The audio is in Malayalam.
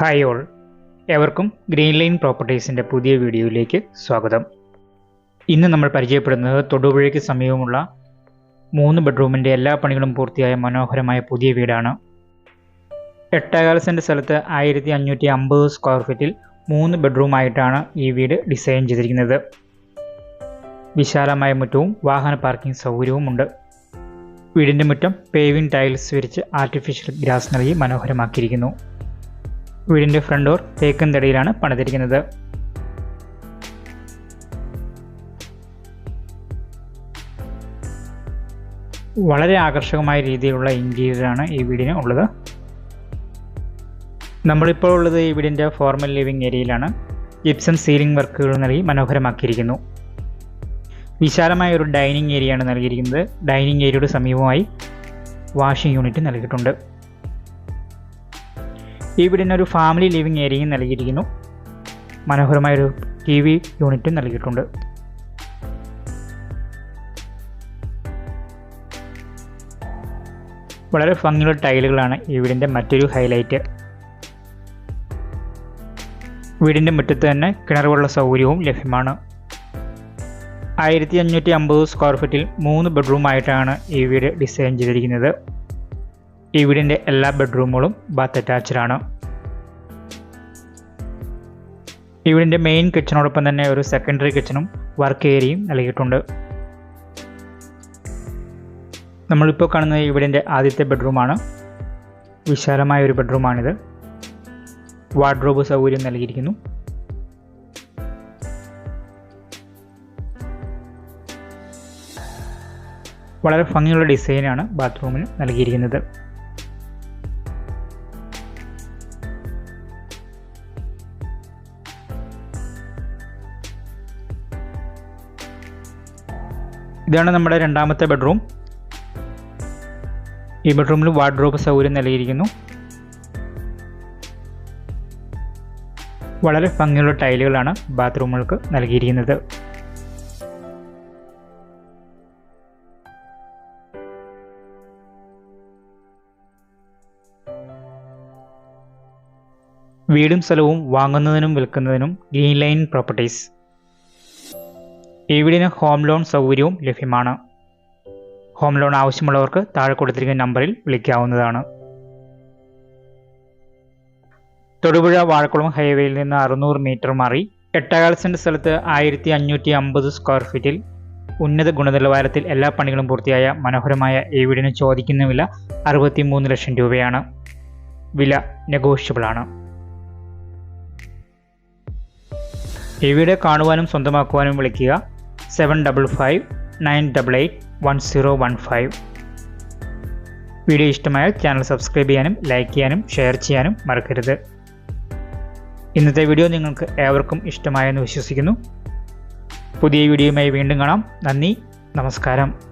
ഹായ് ഓൾ എവർക്കും ഗ്രീൻ ലൈൻ പ്രോപ്പർട്ടീസിന്റെ പുതിയ വീഡിയോയിലേക്ക് സ്വാഗതം. ഇന്ന് നമ്മൾ പരിചയപ്പെടുന്നത് തൊടുപുഴയ്ക്ക് സമീപമുള്ള മൂന്ന് ബെഡ്റൂമിന്റെ എല്ലാ പണികളും പൂർത്തിയായ മനോഹരമായ പുതിയ വീടാണ്. എട്ടേകാൽ സെന്റ് സ്ഥലത്ത് ആയിരത്തി അഞ്ഞൂറ്റി അമ്പത് സ്ക്വയർ ഫീറ്റിൽ മൂന്ന് ബെഡ്റൂമായിട്ടാണ് ഈ വീട് ഡിസൈൻ ചെയ്തിരിക്കുന്നത്. വിശാലമായ മുറ്റവും വാഹന പാർക്കിംഗ് സൗകര്യവും ഉണ്ട് വീടിന്റെ മുറ്റം പേവിംഗ് ടൈൽസ് വിരിച്ച് ആർട്ടിഫിഷ്യൽ ഗ്രാസ് നൽകി മനോഹരമാക്കിയിരിക്കുന്നു. വീടിന്റെ ഫ്രണ്ട് ഡോർ തേക്കൻ തടിയിലാണ് പണിതിരിക്കുന്നത്. വളരെ ആകർഷകമായ രീതിയിലുള്ള ഇന്റീരിയറാണ് ഈ വീടിന് ഉള്ളത്. നമ്മളിപ്പോൾ ഉള്ളത് ഈ വീടിന്റെ ഫോർമൽ ലിവിംഗ് ഏരിയയിലാണ് ജിപ്സം സീലിംഗ് വർക്കുകൾ നൽകി മനോഹരമാക്കിയിരിക്കുന്നു. വിശാലമായ ഒരു ഡൈനിങ് ഏരിയയാണ് നൽകിയിരിക്കുന്നത്. ഡൈനിങ് ഏരിയയുടെ സമീപമായി വാഷിംഗ് യൂണിറ്റ് നൽകിയിട്ടുണ്ട്. ഈ വീടിന് ഒരു ഫാമിലി ലിവിംഗ് ഏരിയയും നൽകിയിരിക്കുന്നു. മനോഹരമായൊരു ടി വി യൂണിറ്റും നൽകിയിട്ടുണ്ട്. വളരെ ഭംഗിയുള്ള ടൈലുകളാണ് ഈ വീടിന്റെ മറ്റൊരു ഹൈലൈറ്റ് വീടിന്റെ മുറ്റത്ത് തന്നെ കിണറുവെള്ള സൗകര്യവും ലഭ്യമാണ്. ആയിരത്തി അഞ്ഞൂറ്റി അമ്പത് സ്ക്വയർ ഫീറ്റിൽ മൂന്ന് ബെഡ്റൂമായിട്ടാണ് ഈ വീട് ഡിസൈൻ ചെയ്തിരിക്കുന്നത്. ഈ വീടിന്റെ എല്ലാ ബെഡ്റൂമുകളും ബാത്ത് അറ്റാച്ച്ഡ് ആണ്. ഈ വീടിന്റെ മെയിൻ കിച്ചണോടൊപ്പം തന്നെ ഒരു സെക്കൻഡറി കിച്ചണും വർക്ക് ഏരിയയും നൽകിയിട്ടുണ്ട്. നമ്മളിപ്പോൾ കാണുന്നത് ഈ ആദ്യത്തെ ബെഡ്റൂമാണ്. വിശാലമായ ഒരു ബെഡ്റൂമാണിത്. വാർഡ്രോബ് സൗകര്യം നൽകിയിരിക്കുന്നു. വളരെ ഭംഗിയുള്ള ഡിസൈനാണ് ബാത്റൂമിന് നൽകിയിരിക്കുന്നത്. ഇതാണ് നമ്മുടെ രണ്ടാമത്തെ ബെഡ്റൂം. ഈ ബെഡ്റൂമിൽ വാർഡ്രോബ് സൗകര്യം നൽകിയിരിക്കുന്നു. വളരെ ഭംഗിയുള്ള ടൈലുകളാണ് ബാത്റൂമുകൾക്ക് നൽകിയിരിക്കുന്നത്. വീടും സ്ഥലവും വാങ്ങുന്നതിനും വിൽക്കുന്നതിനും ഗ്രീൻ ലൈൻ പ്രോപ്പർട്ടീസ്. ഈ വീടിന് ഹോം ലോൺ സൗകര്യവും ലഭ്യമാണ്. ഹോം ലോൺ ആവശ്യമുള്ളവർക്ക് താഴെ കൊടുത്തിരിക്കുന്ന നമ്പറിൽ വിളിക്കാവുന്നതാണ്. തൊടുപുഴ വാഴക്കുളം ഹൈവേയിൽ നിന്ന് അറുന്നൂറ് മീറ്റർ മാറി എട്ടേകാൽ സെന്റ് സ്ഥലത്ത് ആയിരത്തി അഞ്ഞൂറ്റി അമ്പത് സ്ക്വയർ ഫീറ്റിൽ ഉന്നത ഗുണനിലവാരത്തിൽ എല്ലാ പണികളും പൂർത്തിയായ മനോഹരമായ ഈ വീടിന് ചോദിക്കുന്ന വില അറുപത്തി മൂന്ന് ലക്ഷം രൂപയാണ്. വില നെഗോഷ്യബിളാണ് ഈ വീട് കാണുവാനും സ്വന്തമാക്കുവാനും വിളിക്കുക seven double five nine double eight one zero one five video ഇഷ്ടമായാൽ ചാനൽ സബ്സ്ക്രൈബ് ചെയ്യാനും ലൈക്ക് ചെയ്യാനും ഷെയർ ചെയ്യാനും മറക്കരുത്. ഇന്നത്തെ വീഡിയോ നിങ്ങൾക്ക് ഏവർക്കും ഇഷ്ടമായെന്ന് വിശ്വസിക്കുന്നു. പുതിയ വീഡിയോയുമായി വീണ്ടും കാണാം. നന്ദി നമസ്കാരം.